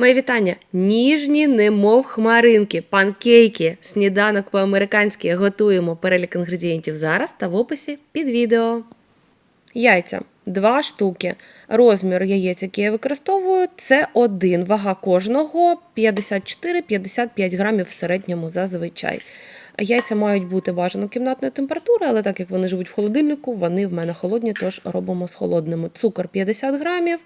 Мої вітання. Ніжні, немов хмаринки, панкейки, сніданок по-американськи готуємо перелік інгредієнтів зараз та в описі під відео. Яйця. Два штуки. Розмір яєць, який я використовую, це один. Вага кожного 54-55 грамів в середньому зазвичай. Яйця мають бути бажано кімнатної температури, але так як вони живуть в холодильнику, вони в мене холодні, тож робимо з холодними. Цукор 50 грамів,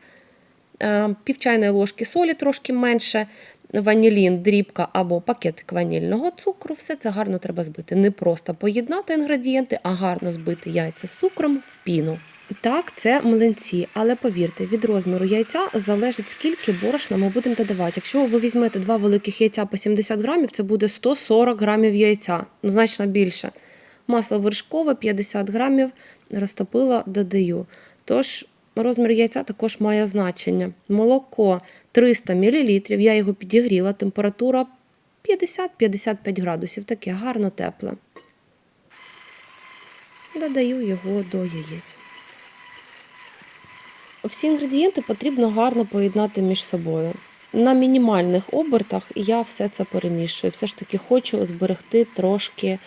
пів чайної ложки солі трошки менше, ванілін, дрібка або пакетик ванільного цукру. Все це гарно треба збити. Не просто поєднати інгредієнти, а гарно збити яйця з цукром в піну. Так, це млинці, але повірте, від розміру яйця залежить скільки борошна ми будемо додавати. Якщо ви візьмете два великих яйця по 70 грамів, це буде 140 грамів яйця, ну значно більше. Масло вершкове 50 грамів розтопила, додаю. Тож розмір яйця також має значення. Молоко 300 мл, я його підігріла, температура 50-55 градусів, таке гарно тепле. Додаю його до яєць. Всі інгредієнти потрібно гарно поєднати між собою. На мінімальних обертах я все це перемішую. Все ж таки хочу зберегти трошки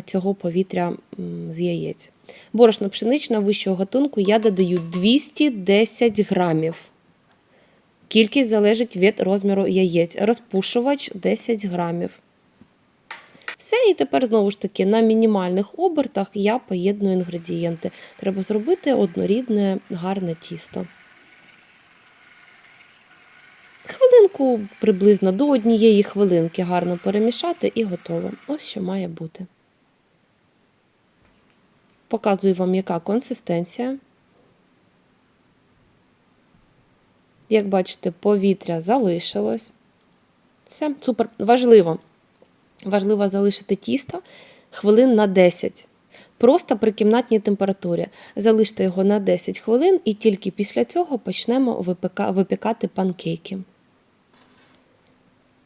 цього повітря з яєць. Борошно пшеничне вищого гатунку я додаю 210 грамів. Кількість залежить від розміру яєць. Розпушувач 10 грамів. Все, і тепер знову ж таки на мінімальних обертах я поєдную інгредієнти. Треба зробити однорідне гарне тісто. Хвилинку приблизно до однієї хвилинки гарно перемішати і готово. Ось що має бути. Показую вам, яка консистенція. Як бачите, повітря залишилось. Все, супер, важливо. Важливо залишити тісто хвилин на 10. Просто при кімнатній температурі. Залиште його на 10 хвилин і тільки після цього почнемо випікати панкейки.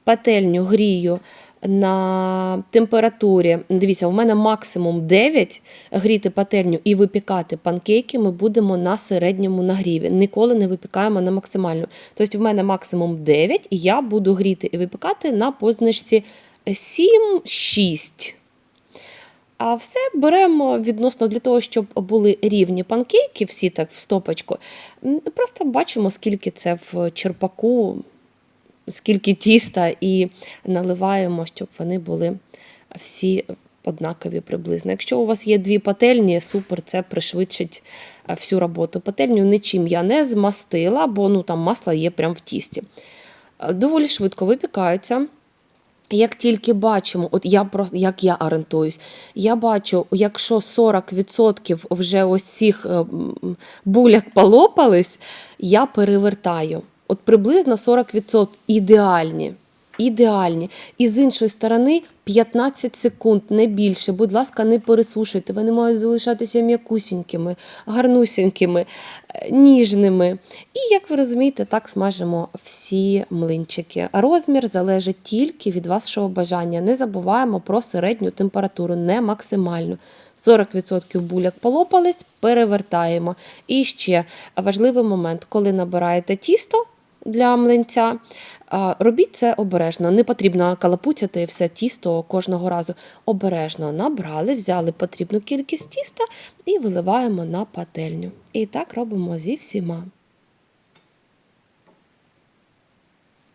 Пательню грію на температурі. Дивіться, у мене максимум 9 гріти пательню і випікати панкейки ми будемо на середньому нагріві. Ніколи не випікаємо на максимальну. Тобто, в мене максимум 9, і я буду гріти і випікати на позначці 7-6. А все беремо відносно для того, щоб були рівні панкейки, всі так в стопочку. Просто бачимо, скільки це в черпаку, скільки тіста, і наливаємо, щоб вони були всі однакові приблизно. Якщо у вас є дві пательні, супер, це пришвидшить е, всю роботу. Пательню нічим я не змастила, бо ну, там масло є прямо в тісті. Е, Доволі швидко випікаються. Як тільки бачимо, от я як я орієнтуюсь, я бачу, якщо 40% вже ось цих е, буляк полопались, я перевертаю. От приблизно 40% ідеальні. Ідеальні. І з іншої сторони 15 секунд, не більше. Будь ласка, не пересушуйте. Вони мають залишатися м'якусінькими, гарнусінькими, е, ніжними. І, як ви розумієте, так смажимо всі млинчики. Розмір залежить тільки від вашого бажання. Не забуваємо про середню температуру, не максимальну. 40% буляк полопались, перевертаємо. І ще важливий момент, коли набираєте тісто для млинця. Робіть це обережно. Не потрібно калапуцяти все тісто кожного разу. Обережно набрали, взяли потрібну кількість тіста і виливаємо на пательню. І так робимо зі всіма.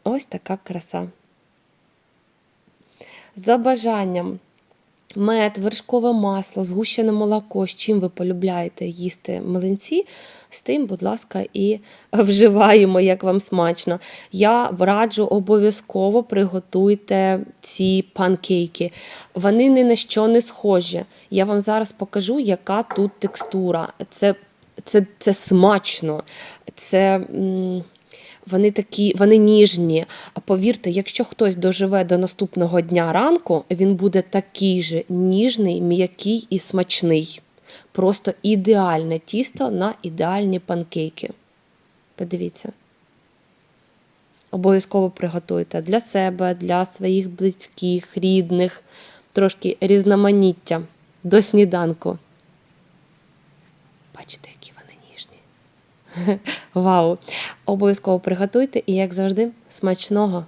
Ось така краса. За бажанням мед, вершкове масло, згущене молоко, з чим ви полюбляєте їсти млинці, з тим, будь ласка, і вживаємо, як вам смачно. Я раджу обов'язково приготуйте ці панкейки. Вони ні на що не схожі. Я вам зараз покажу, яка тут текстура. Це, це, це смачно. Це. м, вони такі, вони ніжні. А повірте, якщо хтось доживе до наступного дня ранку, він буде такий же ніжний, м'який і смачний. Просто ідеальне тісто на ідеальні панкейки. Подивіться. Обов'язково приготуйте для себе, для своїх близьких, рідних, трошки різноманіття до сніданку. Бачите, які. Вау! Обов'язково приготуйте і, як завжди, смачного!